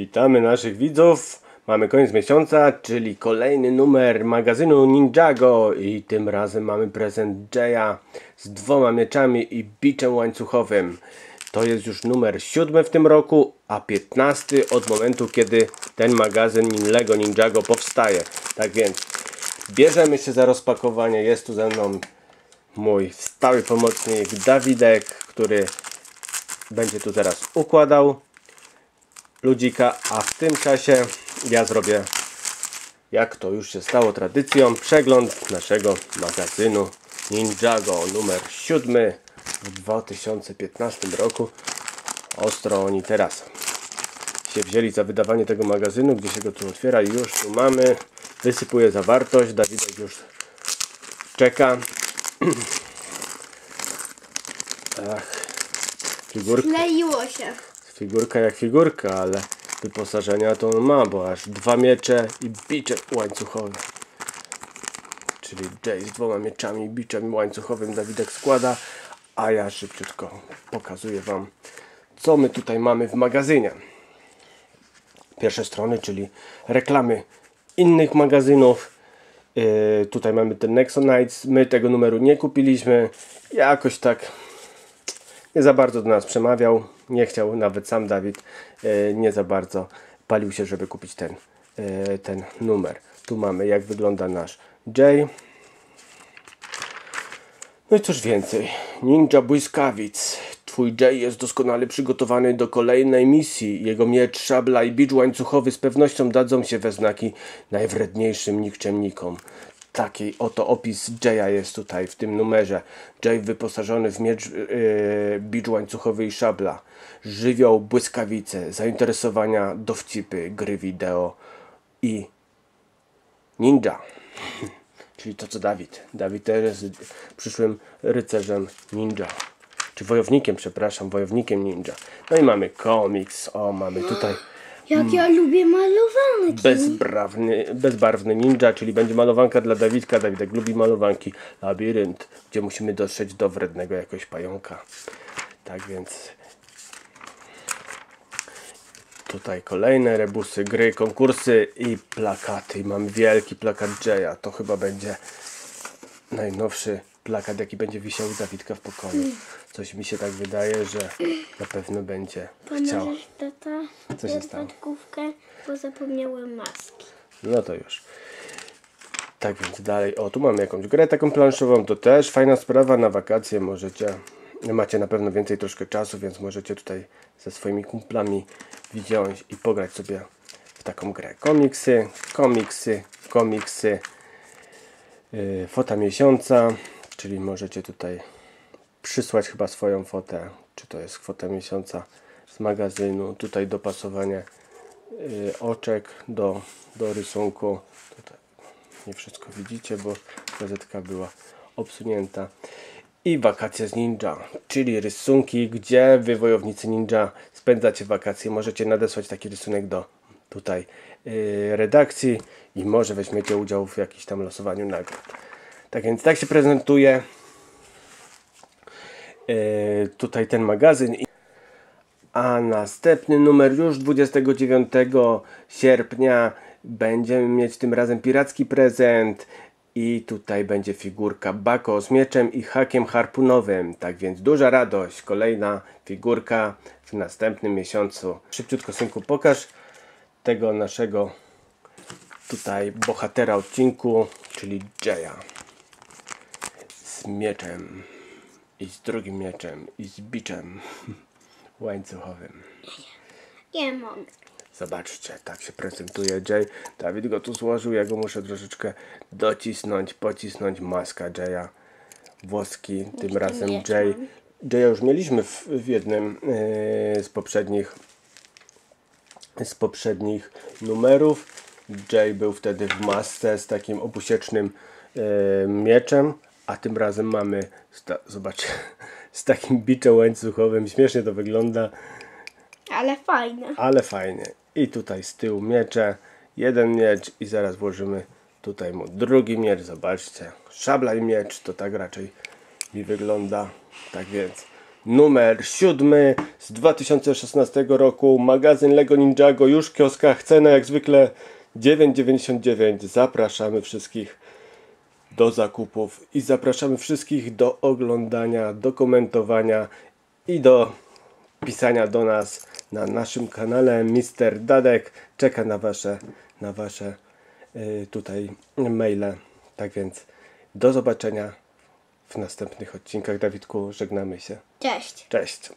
Witamy naszych widzów. Mamy koniec miesiąca, czyli kolejny numer magazynu Ninjago i tym razem mamy prezent Jaya z dwoma mieczami i biczem łańcuchowym. To jest już numer siódmy w tym roku, a piętnasty od momentu, kiedy ten magazyn Lego Ninjago powstaje. Tak więc bierzemy się za rozpakowanie. Jest tu ze mną mój stały pomocnik Dawidek, który będzie tu teraz układał ludzika, a w tym czasie ja zrobię, jak to już się stało tradycją, przegląd naszego magazynu Ninjago numer 7 w 2015 roku. Ostro oni teraz się wzięli za wydawanie tego magazynu, gdzie się go tu otwiera i już tu mamy. Wysypuję zawartość, Dawidek już czeka. Ach, figurka. Kleiło się. Figurka jak figurka, ale wyposażenia to on ma, bo aż dwa miecze i bicze łańcuchowe. Czyli Jay z dwoma mieczami i biczem łańcuchowym Dawidek składa, a ja szybciutko pokazuję Wam, co my tutaj mamy w magazynie. Pierwsze strony, czyli reklamy innych magazynów. Yy, tutaj mamy ten Nexonites. My tego numeru nie kupiliśmy. Jakoś tak nie za bardzo do nas przemawiał. Nie chciał nawet sam Dawid, e, nie za bardzo palił się, żeby kupić ten, e, ten numer. Tu mamy jak wygląda nasz J. No i cóż więcej. Ninja Błyskawic. Twój J jest doskonale przygotowany do kolejnej misji. Jego miecz, szabla i bicz łańcuchowy z pewnością dadzą się we znaki najwredniejszym nikczemnikom. Taki oto opis Jaya jest tutaj w tym numerze. Jay wyposażony w miecz, yy, bicz łańcuchowy i szabla. Żywioł, błyskawice, zainteresowania, dowcipy, gry wideo i ninja. Czyli to co Dawid. Dawid też jest przyszłym rycerzem ninja. Czy wojownikiem, przepraszam, wojownikiem ninja. No i mamy komiks. O, mamy tutaj Jak ja lubię malowanki. bezbarwny, bezbarwny ninja, czyli będzie malowanka dla Dawidka. Dawidek lubi malowanki. Labirynt, gdzie musimy dotrzeć do wrednego jakoś pająka. Tak więc tutaj kolejne rebusy, gry, konkursy i plakaty. Mam wielki plakat Jaya. To chyba będzie najnowszy plakat, jaki będzie wisiał u Dawidka w pokoju. Coś mi się tak wydaje, że na pewno będzie chciał. Pomożesz tata? Co się stało? Główkę, bo zapomniałem maski. No to już. Tak więc dalej. O, tu mamy jakąś grę taką planszową. To też fajna sprawa na wakacje. Możecie, macie na pewno więcej troszkę czasu, więc możecie tutaj ze swoimi kumplami wziąć i pograć sobie w taką grę. Komiksy, komiksy, komiksy. Yy, fota miesiąca, czyli możecie tutaj przysłać chyba swoją fotę, czy to jest kwota miesiąca z magazynu. Tutaj dopasowanie y, oczek do, do rysunku. Tutaj nie wszystko widzicie, bo gazetka była obsunięta. I wakacje z ninja, czyli rysunki, gdzie wy wojownicy ninja spędzacie wakacje. Możecie nadesłać taki rysunek do tutaj y, redakcji i może weźmiecie udział w jakimś tam losowaniu nagród. Tak więc tak się prezentuje y, tutaj ten magazyn. A następny numer już 29 sierpnia będziemy mieć tym razem piracki prezent i tutaj będzie figurka Bako z mieczem i hakiem harpunowym. Tak więc duża radość. Kolejna figurka w następnym miesiącu. Szybciutko synku pokaż tego naszego tutaj bohatera odcinku, czyli Jaya. Z mieczem i z drugim mieczem i z biczem łańcuchowym. Nie mogę. Zobaczcie, tak się prezentuje Jay. Dawid go tu złożył, ja go muszę troszeczkę docisnąć, pocisnąć. Maska Jaya, włoski, tym razem Jay. Jaya już mieliśmy w, w jednym yy, z poprzednich z poprzednich numerów. Jay był wtedy w masce z takim obusiecznym yy, mieczem, a tym razem mamy, zobaczcie, z takim biczem łańcuchowym. Śmiesznie to wygląda Ale fajne. ale fajnie. I tutaj z tyłu miecze, jeden miecz i zaraz włożymy tutaj mu drugi miecz, zobaczcie. Szabla i miecz to tak raczej mi wygląda. Tak więc numer 7 z 2016 roku. Magazyn Lego Ninjago już w kioskach. Cena jak zwykle 9,99. Zapraszamy wszystkich do zakupów i zapraszamy wszystkich do oglądania, do komentowania i do pisania do nas na naszym kanale. Mister Dadek czeka na wasze, na wasze y, tutaj maile. Tak więc do zobaczenia w następnych odcinkach. Dawidku, żegnamy się. Cześć. Cześć.